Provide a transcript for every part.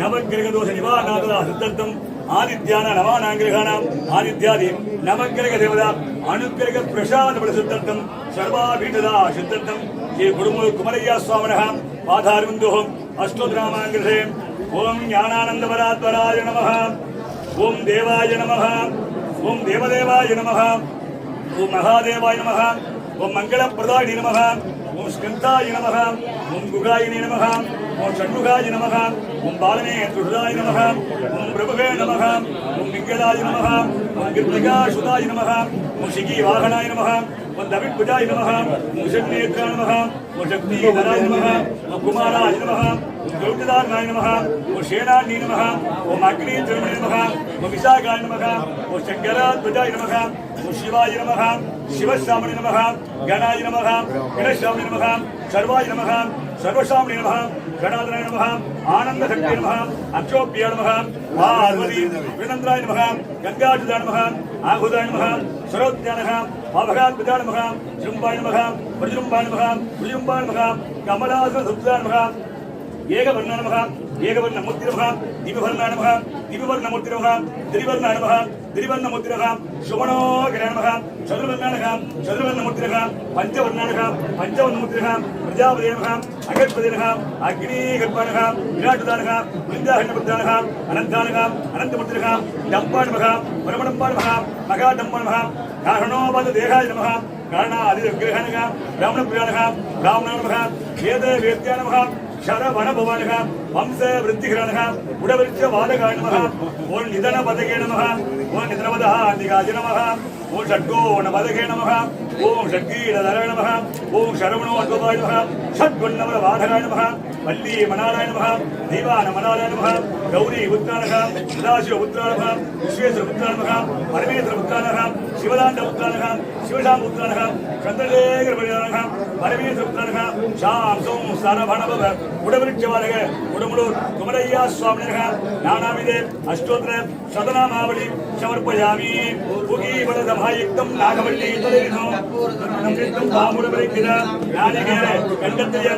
நவகிரகதோஷ நிவாரணாதா சித்தர்த்தம் ஆதித்யான நவானாங்கிரகாணாம் ஆதித்யாதி நவகிரக தேவதா அனுக்கிரக பிரசாத பல சித்தர்த்தம் சர்வாபீட்டதா சித்தர்த்தம் ஸ்ரீ குடும்ப குமரையா சுவாமினः பாதார்விந்தோகம் அஷ்டோத்ராமாங்கிரே ஓம் ஞானானந்தவராத்வராய நம ஓம் தேவாய நம ஓம் தேவதேவாய நம ஓம் மகாதேவாய நம ஓம் மங்களப்பிரதாயினி நமः ஓம் ஸ்கந்தாய நமः ஓம் குகாயினி நமः ஓம் ஷண்முகாய நமகாம் ஓம் பாலனே துஷதாய நமகாம் ஓம் பிரபுகே நமகாம் ஓம் மிங்களாய நமகாம் ஓம் கிருத்திகா சுதாய நமः ஓம் சிகி வாகனாய நமகாம் ஓம் தவிட்புஜாய நமः ஓம் ஷண்நேத்ராய நமः ஓம் சக்திதராய நமः ஓம் குமாராய நமः ஓம் கௌததாரனாய நமः ஓம் சேனானி நமः ஓம் அக்னி திருமணி நமः ஓம் விசாகாய நமः ஓம் சங்கராத்வஜாய நமः ஓம் சிவாய நமः சிவசாமணி நமः கணாய நமः கணசாமணி நமः சர்வாய நமः சர்வசாமணி நமः கணாதனாய நமः ஆனந்த சக்தி நமः அக்ஷோபியா நமः பார்வதி வினந்திராய நமः கங்காஜுதா நமः ஆகுதாய நமः கமலாசன சுப்தா நமः ஏகவர்ண நமக ஏகவர்ண மூர்த்தி நமக திவிவர்ண நமக திவிவர்ண மூர்த்தி நமக திரிவர்ண நமக திரிவர்ண மூர்த்தி நமக சுமனோ கிர நமக சதுர்வர்ண நமக சதுர்வர்ண மூர்த்தி நமக பஞ்சவர்ண நமக பஞ்சவர்ண மூர்த்தி நமக பிரஜாபதி நமக அகற்பதி நமக அக்னி கல்ப நமக விராட்டுதா நமக விருந்தாஹண்ட புத்தா நமக அனந்தா அனந்த அனந்தமூர்த்தி நமக டம்பா நமக பரமடம்பா நமக மகா டம்பா நமக காரணோபத தேகாய நமக காரணாதி விக்கிரக நமக பிராமண பிரியா நமக பிராமண நமக வேத வேத்யா நமக ಶರವಣ ಭವಾನಃ ವಂಶ ವೃದ್ಧಿಕರಣಃ ಉಡವೃಕ್ಷ ವಾದಗಾಯ ನಮಃ ಓಂ ನಿಧನ ಪದಗೆ ನಮಃ ಓಂ ನಿಧನವದ ಅಂದಿಗಾಜ ನಮಃ ಓಂ ಷಡ್ಗೋಣ ಪದಗೆ ನಮಃ ஓம் சங்கீரதராய நம ஓம் சரவணோத்பவாய நம சத்குணவர வாதராய நம வல்லி மணாலாய நம தீவான மணாலாய நம கௌரி உத்தானக சதாசிவ உத்தானக விஸ்வேஸ்வர உத்தானக பரமேஸ்வர உத்தானக சிவதாண்ட உத்தானக சிவசாம் உத்தானக சந்திரசேகர பரிதானக பரமேஸ்வர உத்தானக சாம் சோம் சரவணபவ உடவிருச்சவாரக உடமுலூர் குமரையா சுவாமினக நானாமிதே அஷ்டோத்திர சதனாமாவளி சமர்ப்பயாமி புகீவரதமாயுக்தம் நாகவல்லி தொழிலினோம் ബ്രഹ്മണംബ്രഹ്മിത ഞാനിങ്ങനെ കണ്ടെത്തിയ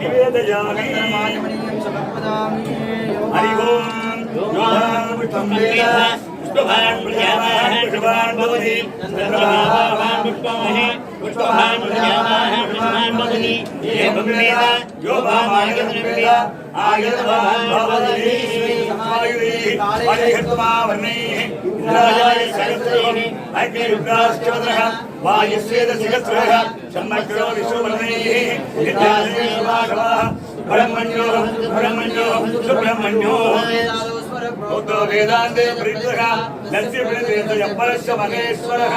നിവേദയാമി ഹരി ഓം പുഷ്പഭാൻ പ്രജാവാൻ പുഷ്പഭാൻ ഭവതി ചന്ദ്രഭാവാൻ പുഷ്പമഹി पुष्पभान प्रजावान प्रजावान भवति एवं वेद यो भामायतनवेद आयतभान भवति श्री समायुः परिहत्वा वर्णैः ఉగ్రాయాయ సహస్రేణి అగ్ని రుద్రాశ్చోదరః వాయుస్వేద సహస్రః సమ్మగ్రో విశ్వమన్యైః నిత్యాశ్రీ సుభాషవాః బ్రహ్మణ్యో బ్రహ్మణ్యో సుబ్రహ్మణ్యో వేదాంతే ప్రయుక్తః నస్య ప్రతిరేత పరస్య మహేశ్వరః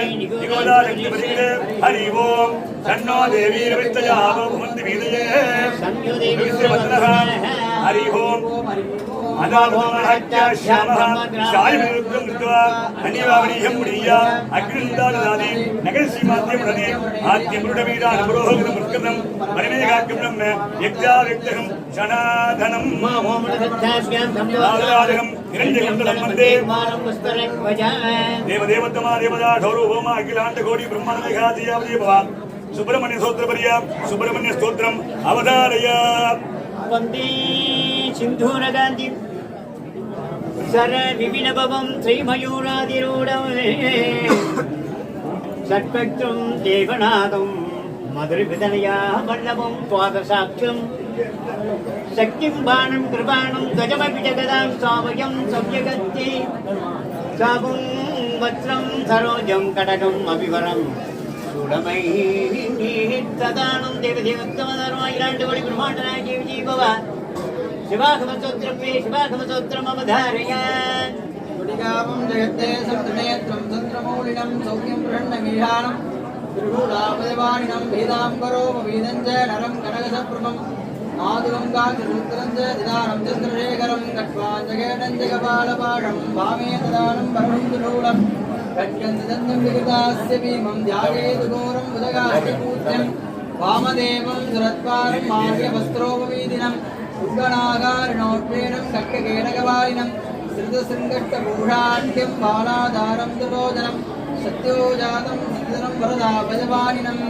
கோதா என்று வருகிற ஹரி ஓம். தன்னோ தேவி ரவித்தயாவோ ஜனாதனம் தேவதேவத்தமா தேவதா கௌரவ ஹோமா அகிலாண்ட கோடி பிரம்மாண்டா தேவாதி பவான் சுப்பிரமணிய ஸ்தோத்திர பரியா சுப்பிரமணிய ஸ்தோத்திரம் அவதாரயா. வந்தே சிந்தூரகாந்தி. சர விவினபவம் ஸ்ரீமயூராதிரூடம். சட்பக்தும் தேவநாதம் மதுரவிதனையா வல்லவம் பாதசாட்சம் சக்திம் பானம் கிருபாணம் கஜமபி ஜகதாம் சாவயம் சவ்யகத்தி. சாபும் வஸ்திரம் சரோஜம் கடகம் அபிவரம். சுடமை ததானம் தேவதேவத்தமதர்மா இரண்டு வழி பிரம்மாண்டனாகிய விஜய் பவான் शिवाघवसोत्रपे शिवाघवसोत्रमवधारयन् गुडिकावं जगत्ते सप्तनेत्रं तन्त्रमौलिनं सौख्यं प्रहण्णमीषाणं त्रिभूतापदवाणिनं भेदां करोमभीदं च नरं कनकसप्रमम् आदिगङ्गाकिरूत्रं च दिदानं चन्द्रशेखरं कट्वाञ्जगेणं जगपालपाढं भामे ददानं परमं त्रिरूढम् कट्यन्तदन्तं विकृतास्य भीमं ध्यायेतु घोरं बुधगास्य पूज्यं वामदेवं सुरत्वारं मार्गवस्त्रोपवीदिनम् உண்டநாகாரணோட்வேனம் கட்டகேடகவாயினம் திருதசிங்கட்டபூஷாட்யம் பாலாதாரம் துரோதனம் சத்யோஜாதம் நிந்தனம் வரதாபஜவானினம்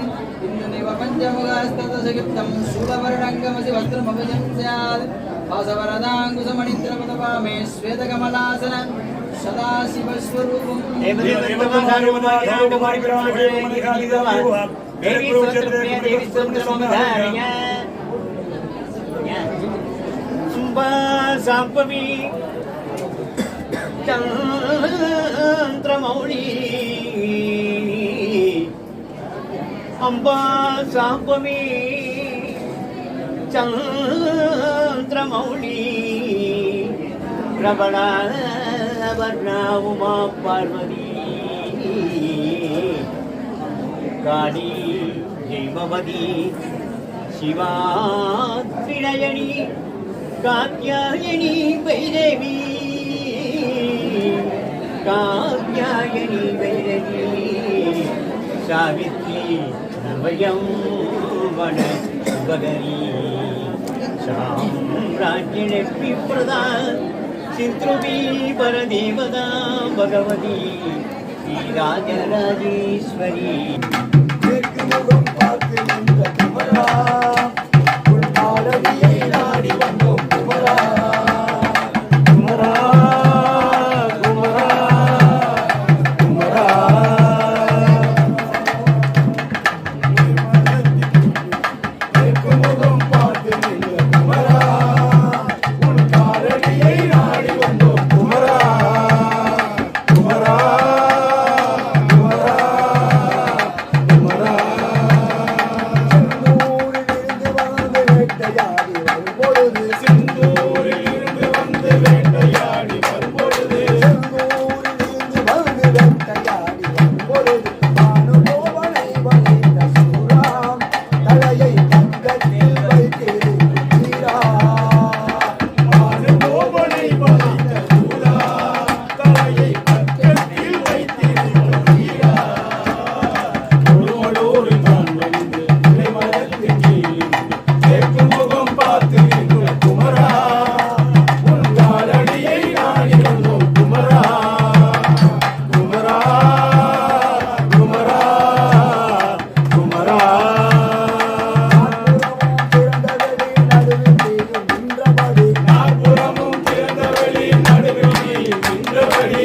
இந்துனிவ பஞ்சமுகஸ்ததசகிப்தம் சூடவர்ணங்கமசி வஸ்திரமபஜம் ஸ்யாத் வாசவரதாங்குசமணிந்திரபதபாமே ஸ்வேதகமலாசன சதாசிவஸ்வரூபம் தேவி சுவத்ரமே தேவி சுவத்ரமே சம்ப சம்பவி தந்திரமௌழி அம்பா சாம்பவி சந்திரமௌழி பிரபலாவர்ணாவுமா பார்வதி காளி ஜெய்பவதி சிவா திரையணி காத்யாயணி வைரவி காத்யாயணி வைரவி சாவித்ரி நவயம் வன சுபகரி. சாம்ராஜ்யலட்சுமி பிரதா சித்ருபி பரதேவதா பகவதி. ராஜராஜேஸ்வரி பார்த்து நின்ற குமரா நின்றபடி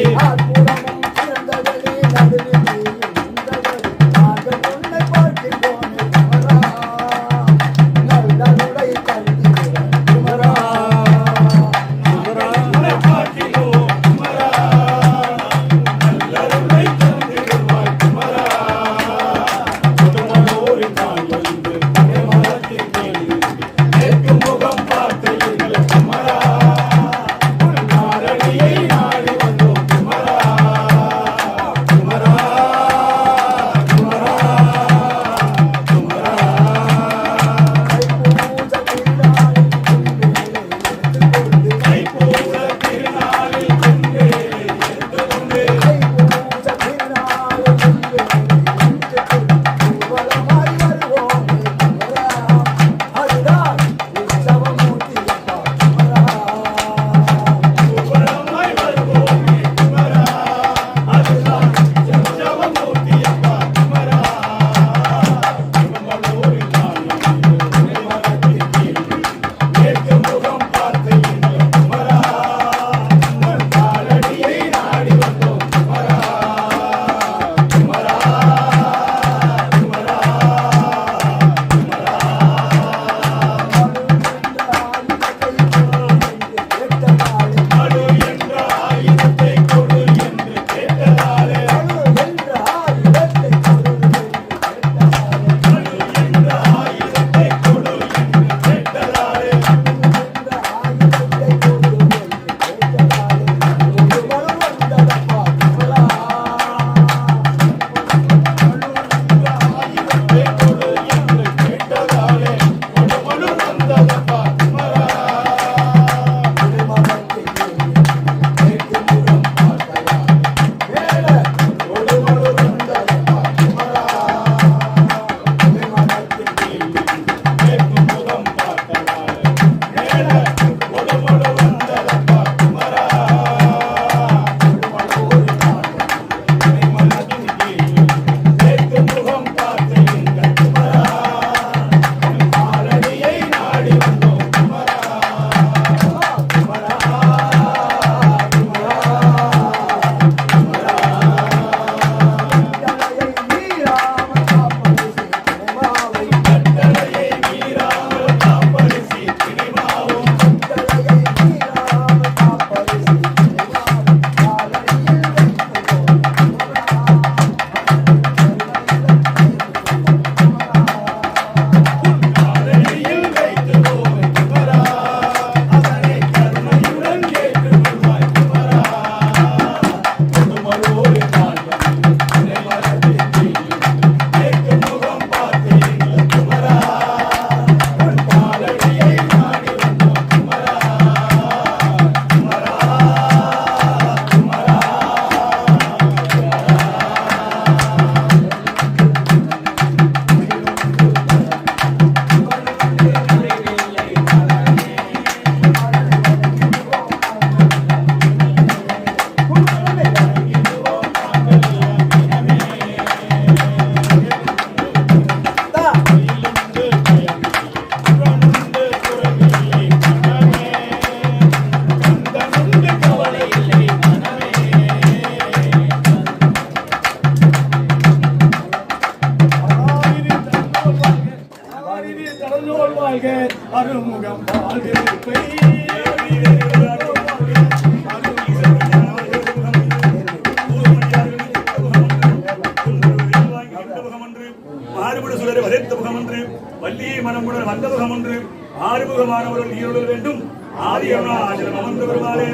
ஆறுமுகமானவர்கள் நீருடல் வேண்டும். ஆதி அருணாச்சலம் அமர்ந்து வருவாரே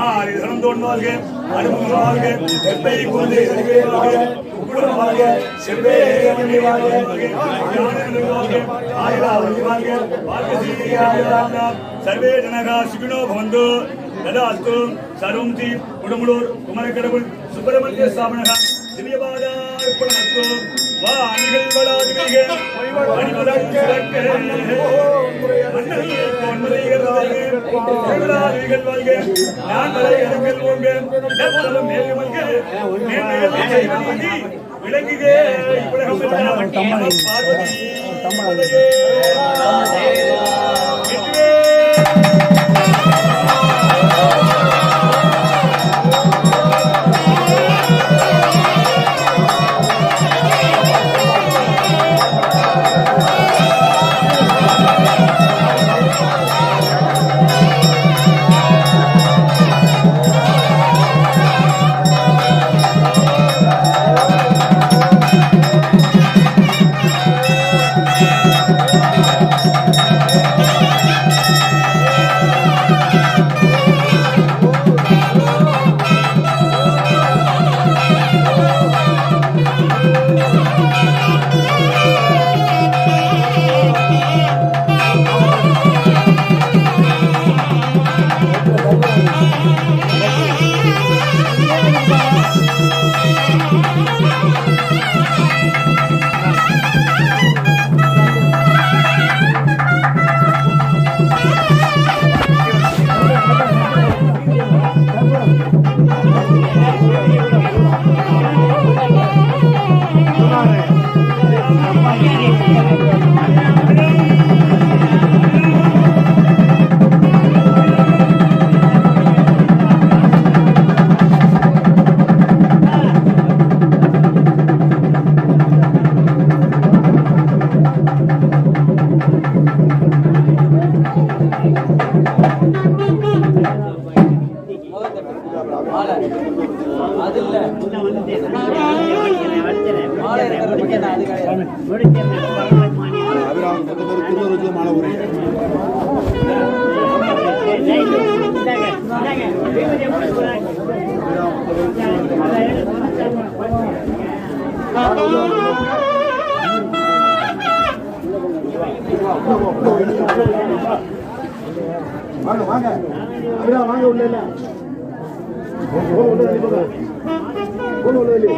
ஆதி தனந்தோன் வாழ்க வாழ்க வாழ்க வாழ்க வாழ்க வாழ்க சர்வே ஜனகா சுகினோ பவந்து ததாஸ்து குமரக்கடவுள் சுப்பிரமணிய ஸ்தாபனகா திவ்யபாதார்ப்பணமஸ்து வா அணிகள் வளாதிகள்க அணிவலன் சிறக்க அண்ணல் பொன்மலைகள் அது இல்ல மாலை இருக்கிறத பத்தி நான் அது கிடையாது வாங்க வாங்க. அப்படியா வாங்க உள்ள இல்ல உள்ள உள்ள வெளிய போங்க. உள்ள உள்ள வெளிய.